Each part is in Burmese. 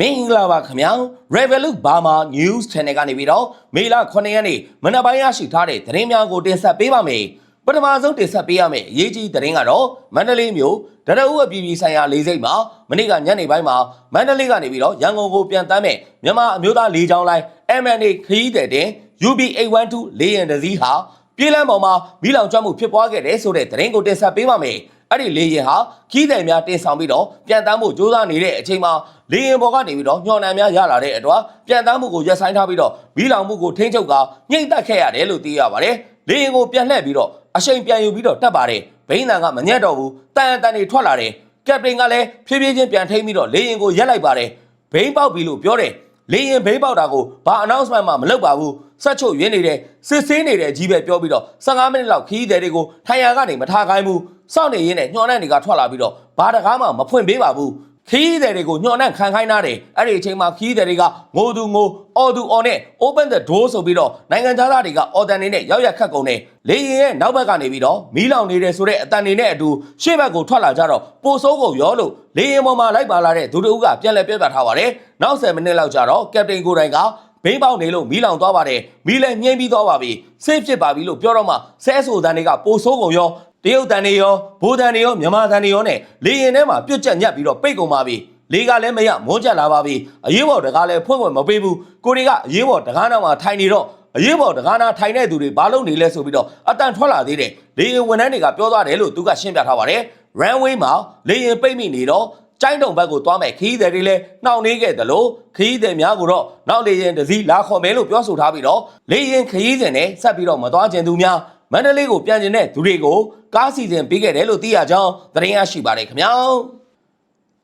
မင်္ဂလာပါခင်ဗျာ Revolut Burma News Channel ကနေပြီးတော့မေလ9ရက်နေ့မနက်ပိုင်းရရှိထားတဲ့သတင်းများကိုတင်ဆက်ပေးပါမယ်ပထမဆုံးတင်ဆက်ပေးရမယ့်အရေးကြီးသတင်းကတော့မန္တလေးမြို့ဒရဦးအပြည်ပြည်ဆိုင်ရာလေဆိပ်မှာမနေ့ကညနေပိုင်းမှာမန္တလေးကနေပြီးတော့ရန်ကုန်ကိုပြန်တမ်းမဲ့မြန်မာအမျိုးသားလေကြောင်းလိုင်း MNA ခရီးသည်တင် UB812 လေယာဉ်တစ်စီးဟာပြည်လမ်းပေါ်မှာမိလောင်ကျွမ်းမှုဖြစ်ပွားခဲ့တဲ့ဆိုတဲ့သတင်းကိုတင်ဆက်ပေးပါမယ် အဲ့ဒီလေယာဉ်ဟာခီးတယ်များတင်ဆောင်ပြီးတော့ပြန်တမ်းမှုစ조사နေတဲ့အချိန်မှာလေယာဉ်ပေါ်ကနေပြီးတော့ညှော်နှံများရလာတဲ့အတွက်ပြန်တမ်းမှုကိုရပ်ဆိုင်းထားပြီးတော့မီးလောင်မှုကိုထိန်းချုပ်ကညှိမ့်သက်ခဲ့ရတယ်လို့သိရပါတယ်။လေယာဉ်ကိုပြန်လှည့်ပြီးတော့အရှိန်ပြန်ယူပြီးတော့တက်ပါတယ်။ဘိန်းတန်ကမညက်တော့ဘူး။တန်တန်တွေထွက်လာတယ်။ကက်ပတင်ကလည်းဖြည်းဖြည်းချင်းပြန်ထိန်းပြီးတော့လေယာဉ်ကိုရက်လိုက်ပါတယ်။ဘိန်းပေါက်ပြီလို့ပြောတယ်။ လေရင်ဘိန်းပေါက်တာကိုဘာ announcement မှမလုပ်ပါဘူးဆက်ချုပ်ရင်းနေတဲ့စစ်ဆေးနေတဲ့ကြီးပဲပြောပြီးတော့15မိနစ်လောက်ခီးသည်တွေကိုထိုင်ရကနေမထားခိုင်းဘူးစောင့်နေရင်းနဲ့ညှော်နှံ့တွေကထွက်လာပြီးတော့ဘာတကားမှမဖွင့်ပေးပါဘူး ခီးသည်တွေကိုညှော်နှံ့ခံခိုင်းထားတယ်အဲ့ဒီအချိန်မှာခီးသည်တွေကငိုသူငိုအော်သူအော်နဲ့ open the door ဆိုပြီးတော့နိုင်ငံသားသားတွေကအော်တန်နေနဲ့ရောက်ရက်ခတ်ကုန်တယ်လေရင်ရဲ့နောက်ဘက်ကနေပြီးတော့မီးလောင်နေတယ်ဆိုတဲ့အတန်နေနဲ့အတူရှေ့ဘက်ကိုထွက်လာကြတော့ပိုဆိုးကုန်ရောလို့လေရင်ပေါ်မှာလိုက်ပါလာတဲ့ဒူတူကပြန်လဲပြပြထားပါတယ်နောက်10မိနစ်လောက်ကြာတော့ကက်ပတိန်ကိုတိုင်ကဘိန်းပေါက်နေလို့မီးလောင်သွားပါတယ်မီးလည်းညှိမ့်ပြီးသွားပါပြီဆေးဖြစ်ပါပြီလို့ပြောတော့မှဆဲဆိုတန်တွေကပိုဆိုးကုန်ရော တရုတ်တန်တွေရောဘိုးတန်တွေရောမြန်မာတန်တွေရောနဲ့လေရင်ထဲမှာပြွတ်ချက်ညက်ပြီးတော့ပိတ်ကုန်ပါပြီလေကလည်းမရမွန်းချက်လာပါပြီအရေးပေါ်တကားလည်းဖွင့်ဖွင့်မပေးဘူးကိုတွေကအရေးပေါ်တကားနောက်မှာထိုင်နေတော့အရေးပေါ်တကားနာထိုင်တဲ့သူတွေဘာလုပ်နေလဲဆိုပြီးတော့အတန်ထွက်လာသေးတယ်လေရင်ဝန်ထမ်းတွေကပြောသွားတယ်လို့သူကရှင်းပြထားပါတယ် runway မှာလေရင်ပိတ်မိနေတော့ကျိုင်းတုံဘက်ကိုသွားမဲ့ခီးသည်တွေလည်းနှောင့်နှေးခဲ့တယ်လို့ခီးသည်များကိုတော့နောက်လေရင်တစ်စီးလာခေါ်မယ်လို့ပြောဆိုထားပြီးတော့လေရင်ခီးစဉ်နဲ့ဆက်ပြီးတော့မသွားခြင်းသူများမန္တလေးကိုပြန်ကျင်တဲ့သူတွေကို ကားစီစဉ်ပေးခဲ့တယ်လို့သိရကြောင်းသတင်းရရှိပါတယ်ခင်ဗျာ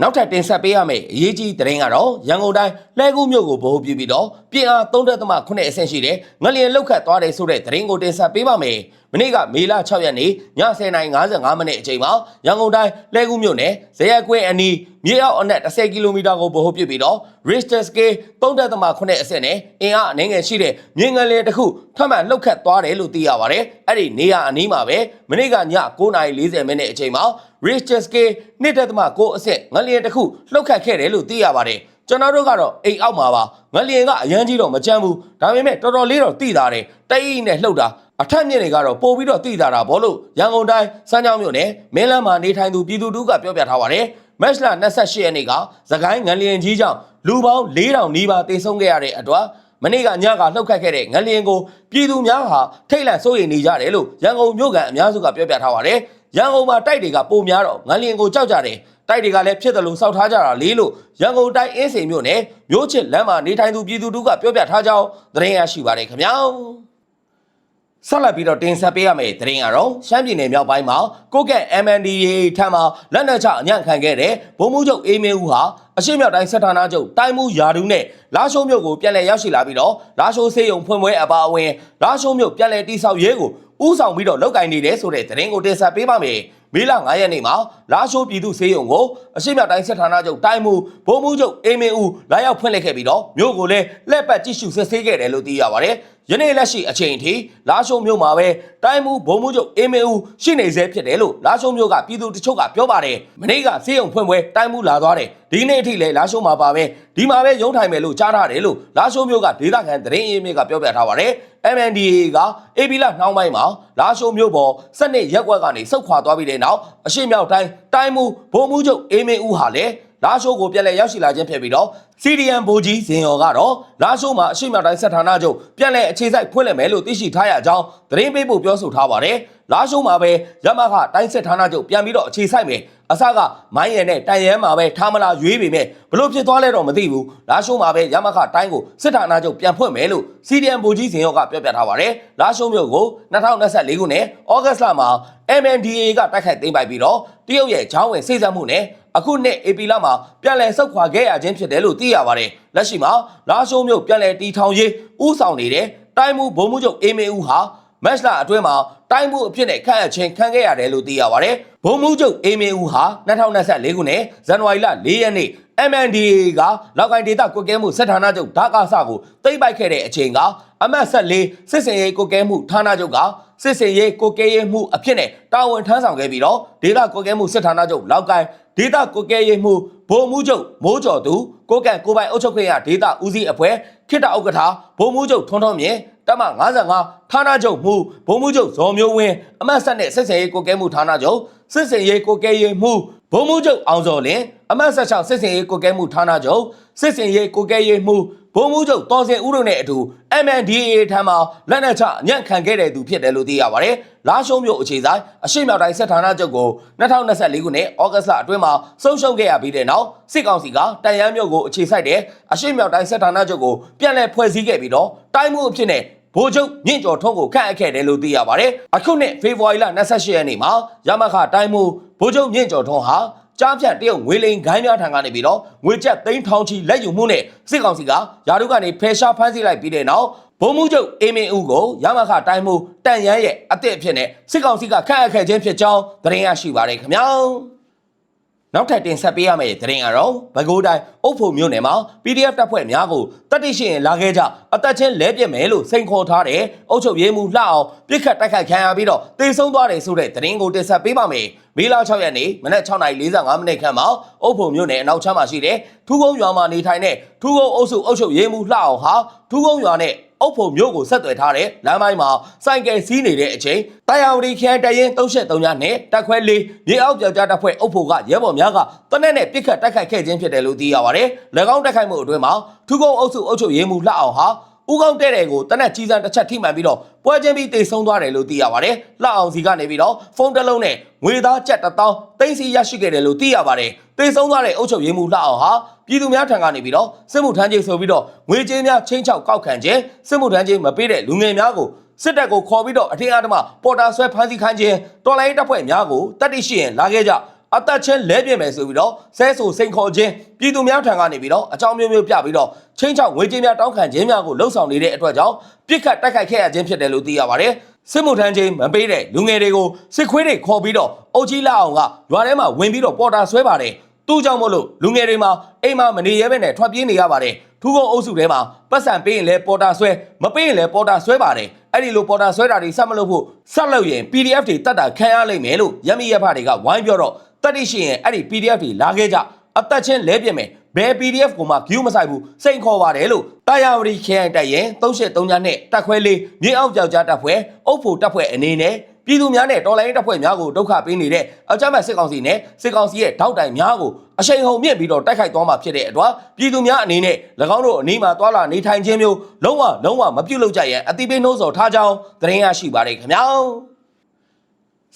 နောက်ထပ်တင်ဆက်ပေးရမယ့်အရေးကြီးသတင်းကတော့ရန်ကုန်တိုင်းလှဲကူးမြို့ကိုဗဟိုပြုပြီးတော့ပြင်အား3.9အဆင့်ရှိတဲ့ငလျင်လောက်ခတ်သွားတယ်ဆိုတဲ့သတင်းကိုတင်ဆက်ပေးပါမယ်။မနေ့ကမေလ6ရက်နေ့ည10:55မိနစ်အချိန်မှာရန်ကုန်တိုင်းလှဲကူးမြို့နယ်ဇေယျကွင်းအနီးမြေအောက်အနက်10ကီလိုမီတာကိုဗဟိုပြုပြီးတော့ Richter scale 3.9အဆင့်နဲ့အင်အားအနည်းငယ်ရှိတဲ့မြေငလျင်တစ်ခုထပ်မံလောက်ခတ်သွားတယ်လို့သိရပါတယ်။အဲ့ဒီနေရာအနီးမှာပဲမနေ့ကည9:40မိနစ်အချိန်မှာ Richter scale 1.9အဆင့်ငလျင်တစ်ခုလှုပ်ခတ်ခဲ့တယ်လို့သိရပါတယ်။ကျွန်တော်တို့ကတော့အိမ်အောက်မှာပါငလျင်ကအရန်ကြီးတော့မကြမ်းဘူးဒါပေမဲ့တော်တော်လေးတော့သိတာတယ်တိတ်နဲ့လှုပ်တာအထက်မြင့်တွေကတော့ပို့ပြီးတော့သိတာတာဘောလို့ရန်ကုန်တိုင်းစမ်းချောင်းမြို့နယ်မင်းလန်းမှာနေထိုင်သူပြည်သူတို့ကပြောပြထားပါတယ်မက်လ28ရက်နေ့ကသခိုင်းငလျင်ကြီးကြောင့်လူပေါင်း4000နီးပါးတေဆုံးခဲ့ရတဲ့အတွက်မနေ့ကညကလှုပ်ခတ်ခဲ့တဲ့ငလျင်ကိုပြည်သူများဟာထိတ်လန့်စိုးရိမ်နေကြတယ်လို့ရန်ကုန်မြို့ကန်အများစုကပြောပြထားပါတယ် ရန်ကုန်မှာတိုက်တွေကပိုများတော့ငလျင်ကိုကြောက်ကြတယ်တိုက်တွေကလည်းဖြစ်တယ်လို့စောက်ထားကြတာလေလို့ရန်ကုန်တိုင်းအင်းစိန်မြို့နယ်မြို့ချစ်လမ်းမှာနေထိုင်သူပြည်သူတို့ကပြောပြထားကြောင်းသတင်းရရှိပါတယ်ခင်ဗျာဆက်လက်ပြီးတော့တင်ဆက်ပေးရမယ့်သတင်းကတော့ရှမ်းပြည်နယ်မြောက်ပိုင်းမှာကိုကက် MNDAA ထံမှလက်နက်ချအညံ့ခံခဲ့တဲ့ဗိုလ်မှူးချုပ်အေးမင်းဦးဟာအရှိမြောက်တိုင်းစစ်ဌာနချုပ်တိုင်းမှုယာဒူးနဲ့လာရှိုးမြို့ကိုပြန်လည်ရောက်ရှိလာပြီးတော့လာရှိုးစေယုံဖွင့်ပွဲအပါအဝင်လာရှိုးမြို့ပြန်လည်တိဆောက်ရေးကို ဥဆောင်ပြီးတော့လောက်ကင်နေတယ်ဆိုတဲ့သတင်းကိုတင်ဆက်ပေးပါမယ်မေလ9ရက်နေ့မှာလာရှိုးပြည်သူစေယုံကိုအရှိမြောက်တိုင်းစစ်ဌာနချုပ်တိုင်းမှုဗိုလ်မှူးချုပ်အေးမင်းဦးလာရောက်ဖွင့်လှစ်ခဲ့ပြီးတော့မြို့ကိုလည်းလက်ပတ်ကြည့်ရှုစစ်ဆေးခဲ့တယ်လို့သိရပါတယ် ယနေ့လက်ရှိအချိန်ထိလာရှိုးမြို့မှာပဲတိုင်းမှုဘုံမှုချုပ်အေးမေဦးရှိနေစေဖြစ်တယ်လို့လာရှိုးမြို့ကပြည်သူတချို့ကပြောပါတယ်မနေ့ကစေယုံဖွင့်ပွဲတိုင်းမှုလာသွားတယ်ဒီနေ့အထိလည်းလာရှိုးမှာပါပဲဒီမှာပဲရုံးထိုင်မယ်လို့ကြားထားတယ်လို့လာရှိုးမြို့ကဒေသခံသတင်းအင်းမြစ်ကပြောပြထားပါတယ် MNDA ကအေပီလာနှောင်းပိုင်းမှာလာရှိုးမြို့ပေါ်စနစ်ရက်ကွက်ကနေစုတ်ခွာသွားပြီးတဲ့နောက်အရှိမြောက်တိုင်းတိုင်းမှုဘုံမှုချုပ်အေးမေဦးဟာလည်း လာရှိုးကိုပြန်လည်ရောက်ရှိလာခြင်းဖြစ်ပြီးတော့ CDM ဗိုလ်ကြီးဇင်ရော်ကတော့လာရှိုးမှာအရှိမတိုင်းဆက်ဌာနချုပ်ပြန်လည်အခြေစိုက်ဖွင့်လှစ်မယ်လို့သိရှိထားရကြောင်းသတင်းပေးဖို့ပြောဆိုထားပါတယ်။လာရှိုးမှာပဲရမခတိုင်းဆက်ဌာနချုပ်ပြန်ပြီးတော့အခြေစိုက်မယ်။ အစကမိုင်းရယ်နဲ့တန်ရဲမှာပဲထားမလားရွေးပေမဲ့ဘလို့ဖြစ်သွားလဲတော့မသိဘူး။လာရှိုးမှာပဲရမခတိုင်းကိုစစ်ဌာနချုပ်ပြန်ဖွင့်မယ်လို့ CDM ဗိုလ်ကြီးဇင်ရော်ကပြောပြထားပါတယ်။လာရှိုးမြို့ကို2024ခုနှစ်ဩဂတ်လမှာ MNDA ကတိုက်ခိုက်သိမ်းပိုက်ပြီးတော့တရုတ်ရဲ့ဂျောင်းဝင်စိတ်ဆက်မှုနဲ့အခုနှစ် AP လမှာပြန်လည်ဆုတ်ခွာခဲ့ရခြင်းဖြစ်တယ်လို့သိရပါတယ်။လက်ရှိမှာလာရှိုးမြို့ပြန်လည်တီထောင်ရေးဥဆောင်နေတဲ့တိုင်းမှုဘုံမှုချုပ်အေမေဦးဟာမက်စလာအတွင်းမှာ တိုင်းမှုအဖြစ်နဲ့ခန့်အပ်ခြင်းခံခဲ့ရတယ်လို့သိရပါတယ်။ဘုံမှုချုပ်အေမေဦးဟာ2024ခုနှစ်ဇန်နဝါရီလ4ရက်နေ့ MNDA ကလောက်ကိုင်းဒေတာကွက်ကဲမှုစစ်ဌာနချုပ်ဓာကာစကိုတိမ့်ပိုက်ခဲ့တဲ့အချိန်ကအမတ်14စစ်စင်ရေးကွက်ကဲမှုဌာနချုပ်ကစစ်စင်ရေးကိုကဲရေးမှုအဖြစ်နဲ့တာဝန်ထမ်းဆောင်ခဲ့ပြီးတော့ဒေသကိုကဲမှုစစ်ဌာနချုပ်လောက်ကိုင်းဒေသကိုကဲရေးမှုဗိုလ်မှူးချုပ်မိုးကျော်သူကိုကန့်ကိုပိုင်အုပ်ချုပ်ခွင့်ရဒေသဦးစီးအဖွဲ့ခိတ္တဥက္ကဋ္ဌဗိုလ်မှူးချုပ်ထွန်းထွန်းမြင့် တမ55ဌာနချုပ်မှုဗိုလ်မှူးချုပ်ဇော်မျိုးဝင်းအမတ်ဆက်နဲ့စစ်စင်ရေးကိုကဲမှုဌာနချုပ်စစ်စင်ရေးကိုကဲရေးမှုဗိုလ်မှူးချုပ်အောင်စော်လင်းအမတ်ဆက်6စစ်စင်ရေးကိုကဲမှုဌာနချုပ်စစ်စင်ရေးကိုကဲရေးမှုဗိုလ်မှူးချုပ်တော်စင်ဦးတို့နဲ့အတူ MNDAA ထံမှလက်နက်ချအညံ့ခံခဲ့တဲ့သူဖြစ်တယ်လို့သိရပါတယ်။လာရှုံးမြို့အခြေဆိုင်အရှိမြောက်တိုင်းစစ်ဌာနချုပ်ကို2024ခုနှစ်ဩဂတ်လအတွင်းမှာဆုံးရှုံးခဲ့ရပြီးတဲ့နောက်စစ်ကောင်စီကတန်ရန်မြို့ကိုအခြေစိုက်တဲ့အရှိမြောက်တိုင်းစစ်ဌာနချုပ်ကိုပြန်လည်ဖွဲ့စည်းခဲ့ပြီးတော့တိုင်းမှုအဖြစ်နဲ့ ဗိုလ်ချုပ်မြင့်ကျော်ထွန်းကိုခန့်အပ်ခဲ့တယ်လို့သိရပါတယ်။အခုနှစ်ဖေဖော်ဝါရီလ28ရက်နေ့မှာရမခတိုင်းမှုဗိုလ်ချုပ်မြင့်ကျော်ထွန်းဟာကြားဖြတ်တရုတ်ငွေလိန်ခိုင်းများထံကနေပြီးတော့ငွေကျပ်သိန်းထောင်ချီလက်ယူမှုနဲ့စစ်ကောင်စီကယာရုကနေဖယ်ရှားဖမ်းဆီးလိုက်ပြီးတဲ့နောက်ဗိုလ်မှူးချုပ်အေမင်ဦးကိုရမခတိုင်းမှုတန်ရန်ရဲ့အသစ်အဖြစ်နဲ့စစ်ကောင်စီကခန့်အပ်ခဲ့ခြင်းဖြစ်ကြောင်းသတင်းရရှိပါတယ်ခင်ဗျာ နောက်ထပ်တင်ဆက်ပေးရမယ့်သတင်းကတော့ဘကိုးတိုင်းအုပ်ဖို့မြို့နယ်မှာ PDF တပ်ဖွဲ့များကိုတတိရှိရင်လာခဲ့ကြအသက်ချင်းလဲပြစ်မယ်လို့စိန်ခေါ်ထားတဲ့အုပ်ချုပ်ရေးမှူးလှအောင်ပြစ်ခတ်တိုက်ခိုက်ခံရပြီးတော့တေဆုံးသွားတယ်ဆိုတဲ့သတင်းကိုတင်ဆက်ပေးပါမယ်။ မေလ6ရက်နေ့မနက်6:45မိနစ်ခန့်မှာအုပ်ဖို့မြို့နယ်အနောက်ချမ်းမှာရှိတဲ့ထူးကုန်းရွာမှာနေထိုင်တဲ့ထူးကုန်းအုပ်စုအုပ်ချုပ်ရေးမှူးလှအောင်ဟာထူးကုန်းရွာနဲ့အုပ်ဖို့မြို့ကိုဆက်သွယ်ထားတဲ့လမ်းပိုင်းမှာစိုက်ကယ်စီးနေတဲ့အချိန်တာယာဝတီခရိုင်တရင်33ညနဲ့တက်ခွဲလေးမြေအောက်ပြောက်ကြားတပ်ဖွဲ့အုပ်ဖို့ကရဲဘော်များကတနက်နဲ့ပြစ်ခတ်တိုက်ခိုက်ခဲ့ခြင်းဖြစ်တယ်လို့သိရပါတယ်။၎င်းတိုက်ခိုက်မှုအတွင်းမှာထူးကုန်းအုပ်စုအုပ်ချုပ်ရေးမှူးလှအောင်ဟာ ဦးကောင်းတဲ့တဲ့ကိုတနက်ကြီးစံတစ်ချက်ထိမှန်ပြီးတော့ပွဲချင်းပြီးတိတ်ဆုံးသွားတယ်လို့သိရပါတယ်။လှအောင်စီကနေပြီးတော့ဖုန်းတစ်လုံးနဲ့ငွေသားကျပ်တစ်သောင်းသိမ်းစီရရှိခဲ့တယ်လို့သိရပါတယ်။တိတ်ဆုံးသွားတဲ့အုပ်ချုပ်ရေးမှူးလှအောင်ဟာပြည်သူများထံကနေပြီးတော့စစ်မှုထမ်းခြင်းဆိုပြီးတော့ငွေကြေးများချင်းချောက်ကောက်ခံခြင်းစစ်မှုထမ်းခြင်းမပေးတဲ့လူငယ်များကိုစစ်တပ်ကိုခေါ်ပြီးတော့အထင်အားဓမ္မပေါ်တာဆွဲဖမ်းဆီးခိုင်းခြင်းတော်လိုင်းတပ်ဖွဲ့များကိုတတ်သိရှိရင်လာခဲ့ကြ အသက်ချင်းလဲပြစ်မယ်ဆိုပြီးတော့ဆဲဆူစိန်ခေါ်ခြင်းပြည်သူများထံကနေပြီးတော့အကြောင်းမျိုးမျိုးပြပြီးတော့ချင်းချောက်ငွေကြေးများတောင်းခံခြင်းများကိုလှုံ့ဆော်နေတဲ့အတွက်ကြောင့်ပြစ်ခတ်တိုက်ခိုက်ခဲ့ရခြင်းဖြစ်တယ်လို့သိရပါတယ်စစ်မှုထမ်းခြင်းမပေးတဲ့လူငယ်တွေကိုစစ်ခွေးတွေခေါ်ပြီးတော့အုတ်ကြီးလာအောင်ကရွာထဲမှာဝင်ပြီးတော့ပေါ်တာဆွဲပါတယ်သူ့ကြောင့်မို့လို့လူငယ်တွေမှာအိမ်မှာမနေရဲဘဲနဲ့ထွက်ပြေးနေရပါတယ်ထူးကုန်းအုပ်စုထဲမှာပတ်စံပေးရင်လည်းပေါ်တာဆွဲမပေးရင်လည်းပေါ်တာဆွဲပါတယ်အဲ့ဒီလိုပေါ်တာဆွဲတာတွေဆက်မလုပ်ဖို့ဆက်လုပ်ရင် PDF တွေတတ်တာခံရလိမ့်မယ်လို့ရမီရဖတွေကဝိုင်းပြောတော့ တတ်တိရှိရင်အဲ့ဒီ PDF တွေလာခဲ့ကြအသက်ချင်းလဲပြစ်မယ်ဘယ် PDF ကိုမှ view မဆိုင်ဘူးစိန်ခေါ်ပါတယ်လို့တာယာဝတီခရိုင်တိုက်ရင်383ညနဲ့တက်ခွဲလေးမြေအောက်ကြောက်ကြားတပ်ဖွဲ့အုပ်ဖို့တပ်ဖွဲ့အနေနဲ့ပြည်သူများနဲ့တော်လိုင်းတပ်ဖွဲ့များကိုဒုက္ခပေးနေတဲ့အကြမ်းဖက်စစ်ကောင်စီနဲ့စစ်ကောင်စီရဲ့ထောက်တိုင်များကိုအရှိန်ဟုန်မြင့်ပြီးတော့တိုက်ခိုက်သွားမှာဖြစ်တဲ့အတွက်ပြည်သူများအနေနဲ့၎င်းတို့အနီးမှာတွာလာနေထိုင်ခြင်းမျိုးလုံးဝလုံးဝမပြုတ်လို့ကြရန်အတိပေးနှိုးဆော်ထားကြောင်းသတင်းရရှိပါတယ်ခင်ဗျာ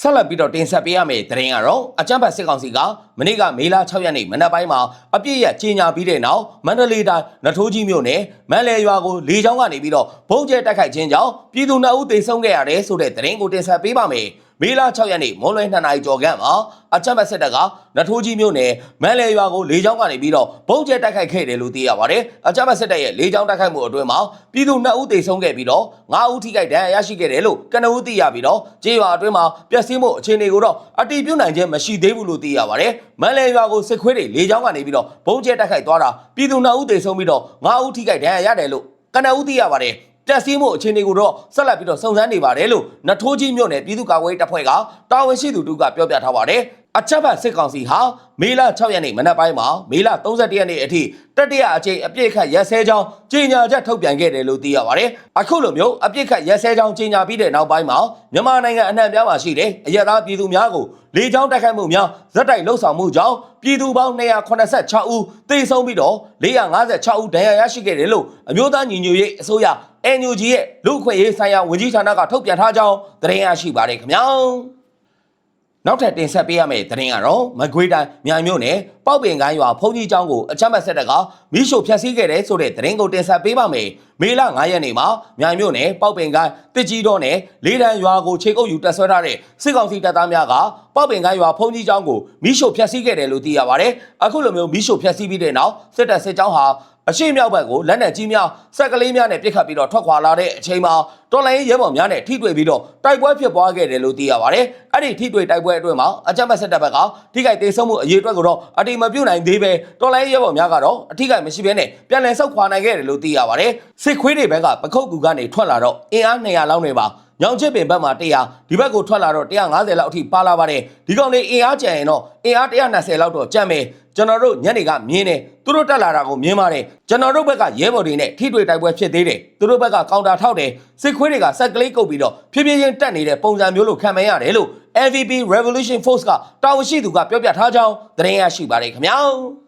ဆက်လက်ပြီးတော့တင်ဆက်ပေးရမယ့်သတင်းကတော့အကြမ်းဖက်စစ်ကောင်စီကမနေ့ကမေလ6ရက်နေ့မနက်ပိုင်းမှာအပြည့်ရကြီးညာပြီးတဲ့နောက်မန္တလေးတိုင်းနထိုးကြီးမြို့နယ်မန်လဲရွာကိုလေကြောင်းကနေပြီးတော့ဘုံကျဲတိုက်ခိုက်ခြင်းကြောင့်ပြည်သူနှစ်ဦးသေဆုံးခဲ့ရတယ်ဆိုတဲ့သတင်းကိုတင်ဆက်ပေးပါမယ်။ မေလ6ရက်နေ့မွန်လွဲ2နာရီကျော်ခန့်မှာအကြမ်းဖက်စစ်တပ်ကနထိုးကြီးမြို့နယ်မန်လဲရွာကိုလေကြောင်းကနေပြီးတော့ဘုံကျဲတိုက်ခိုက်ခဲ့တယ်လို့သိရပါတယ်။အကြမ်းဖက်စစ်တပ်ရဲ့လေကြောင်းတိုက်ခိုက်မှုအတွင်းမှာပြည်သူ2ဦးသေဆုံးခဲ့ပြီးတော့9ဦးထိခိုက်ဒဏ်ရာရရှိခဲ့တယ်လို့ကနဦးသိရပြီးတော့ကြေးရွာအတွင်းမှာပျက်စီးမှုအခြေအနေကိုတော့အတိပြုနိုင်ခြင်းမရှိသေးဘူးလို့သိရပါတယ်။မန်လဲရွာကိုစစ်ခွေးတွေလေကြောင်းကနေပြီးတော့ဘုံကျဲတိုက်ခိုက်သွားတာပြည်သူ2ဦးသေဆုံးပြီးတော့9ဦးထိခိုက်ဒဏ်ရာရတယ်လို့ကနဦးသိရပါတယ်။ တက်စီးမှုအခြေအနေကိုတော့ဆက်လက်ပြီးတော့စုံစမ်းနေပါတယ်လို့နထိုးကြီးမြို့နယ်ပြည်သူ့ကာကွယ်ရေးတပ်ဖွဲ့ကတာဝန်ရှိသူတို့ကပြောပြထားပါတယ်အချက်ဖတ်စစ်ကောင်စီဟာမေလ6ရက်နေ့မနက်ပိုင်းမှာမေလ31ရက်နေ့အထိတတိယအကြိမ်အပြစ်ခတ်ရက်စဲကြောင်းကြေညာချက်ထုတ်ပြန်ခဲ့တယ်လို့သိရပါတယ်။အခုလိုမျိုးအပြစ်ခတ်ရက်စဲကြောင်းကြေညာပြီးတဲ့နောက်ပိုင်းမှာမြန်မာနိုင်ငံအနှံ့ပြားမှာရှိတဲ့အရသာပြည်သူများကိုလေကြောင်းတိုက်ခိုက်မှုများဇက်တိုက်လှုပ်ဆောင်မှုကြောင့်ပြည်သူပေါင်း286ဦးသေဆုံးပြီးတော့456ဦးဒဏ်ရာရရှိခဲ့တယ်လို့အမျိုးသားညီညွတ်ရေးအစိုးရ NUG ရဲ့လူ့အခွင့်အရေးဆိုင်ရာဝန်ကြီးဌာနကထုတ်ပြန်ထားကြောင်းသတင်းရရှိပါတယ်ခင်ဗျာ။နောက်ထပ်တင်ဆက်ပေးရမယ့်သတင်းကတော့မကွေးတိုင်းမြိုင်မြို့နယ် ပေါက်ပင်ကိုင်းရွာဖုန်ကြီးကျောင်းကိုအချမ်းမဆက်တကမိရှို့ဖျက်ဆီးခဲ့တဲ့ဆိုတဲ့သတင်းကိုတင်ဆက်ပေးပါမယ်။မေလ9ရက်နေ့မှာမြိုင်မြို့နယ်ပေါက်ပင်ကိုင်းတစ်ကြီးတော်နယ်လေးတန်းရွာကိုခြေကုပ်ယူတက်ဆွဲထားတဲ့စစ်ကောင်စီတပ်သားများကပေါက်ပင်ကိုင်းရွာဖုန်ကြီးကျောင်းကိုမိရှို့ဖျက်ဆီးခဲ့တယ်လို့သိရပါတယ်။အခုလိုမျိုးမိရှို့ဖျက်ဆီးပြီးတဲ့နောက်စစ်တပ်စစ်ကြောင်းဟာအရှိမြောက်ဘက်ကိုလက်နက်ကြီးများစက်ကလေးများနဲ့ပစ်ခတ်ပြီးတော့ထွက်ခွာလာတဲ့အချိန်မှာတော်လိုင်းရဲဘော်များနဲ့ထိတွေ့ပြီးတော့တိုက်ပွဲဖြစ်ပွားခဲ့တယ်လို့သိရပါတယ်။အဲ့ဒီထိတွေ့တိုက်ပွဲအတွင်းမှာအကြမ်းဖက်စစ်တပ်ဘက်ကထိခိုက်ဒေဆုံးမှုအရေးအတွက်ကိုတော့အတိမပြုတ်နိုင်သေးပဲတော်လိုင်းရဲဘော်များကတော့အထီးကမရှိဘဲနဲ့ပြန်လည်ဆောက်ခွာနိုင်ခဲ့တယ်လို့သိရပါတယ်စစ်ခွေးတွေဘက်ကပခုတ်ကူကနေထွက်လာတော့အင်အား200လောက်နေပါ ညောင်ချစ်ပင်ဘက်မှာ100ဒီဘက်ကိုထွက်လာတော့150လောက်အထိပါလာပါတယ်ဒီကောင်လေးအင်အားကျန်ရင်တော့အင်အား120လောက်တော့ကျန်မယ်ကျွန်တော်တို့ညနေကမြင်းတယ်သူတို့တက်လာတာကိုမြင်ပါတယ်ကျွန်တော်တို့ဘက်ကရဲဘော်တွေနဲ့ထိတွေ့တိုက်ပွဲဖြစ်သေးတယ်သူတို့ဘက်ကကောင်တာထောက်တယ်စစ်ခွေးတွေကစက်ကလေးကုတ်ပြီးတော့ဖြည်းဖြည်းချင်းတက်နေတဲ့ပုံစံမျိုးလို့ခံမှန်းရတယ်လို့ MVP Revolution Force ကတာဝန်ရှိသူကပြောပြထားကြောင်းသတင်းရရှိပါတယ်ခင်ဗျာ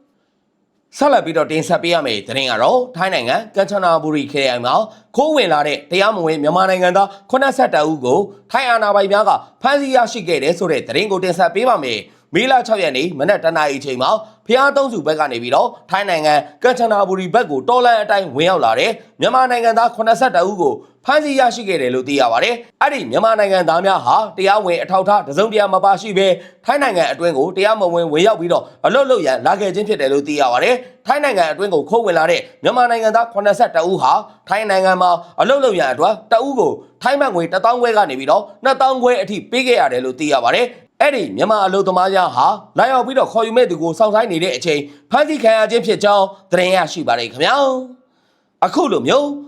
ဆက်လက်ပြီးတော့တင်ဆက်ပေးရမယ့်သတင်းကတော့ထိုင်းနိုင်ငံကမ်ချနာဘူရီခရိုင်မှာခိုးဝင်လာတဲ့တရားမဝင်မြန်မာနိုင်ငံသား82ဦးကိုထိုင်းအာဏာပိုင်များကဖမ်းဆီးရရှိခဲ့တယ်ဆိုတဲ့သတင်းကိုတင်ဆက်ပေးပါမယ်။မေလ6ရက်နေ့မနက်တနာရီအချိန်မှာဖျားသုံးစုဘက်ကနေပြီးတော့ထိုင်းနိုင်ငံကမ်ချနာဘူရီဘက်ကိုတော်လန်အတိုင်းဝင်ရောက်လာတဲ့မြန်မာနိုင်ငံသား82ဦးကို ဖမ်းဆီးရရှိခဲ့တယ်လို့သိရပါတယ်။အဲ့ဒီမြန်မာနိုင်ငံသားများဟာတရားဝင်အထောက်အထားတစုံတရာမပါရှိဘဲထိုင်းနိုင်ငံအတွင်းကိုတရားမဝင်ဝင်ရောက်ပြီးတော့အလွတ်လွတ်ရန်လာခဲ့ခြင်းဖြစ်တယ်လို့သိရပါတယ်။ထိုင်းနိုင်ငံအတွင်းကိုခိုးဝင်လာတဲ့မြန်မာနိုင်ငံသား82ဦးဟာထိုင်းနိုင်ငံမှာအလွတ်လွတ်ရန်အတွက်တဦးကိုထိုင်းဘတ်ငွေ1000ခွဲကနေပြီးတော့2000ခွဲအထိပေးခဲ့ရတယ်လို့သိရပါတယ်။အဲ့ဒီမြန်မာအလုပ်သမားများဟာလာရောက်ပြီးတော့ခေါ်ယူမဲ့သူကိုစောင့်ဆိုင်နေတဲ့အချိန်ဖမ်းဆီးခံရခြင်းဖြစ်ကြောင်းသတင်းရရှိပါတယ်ခင်ဗျာ။အခုလိုမျိုး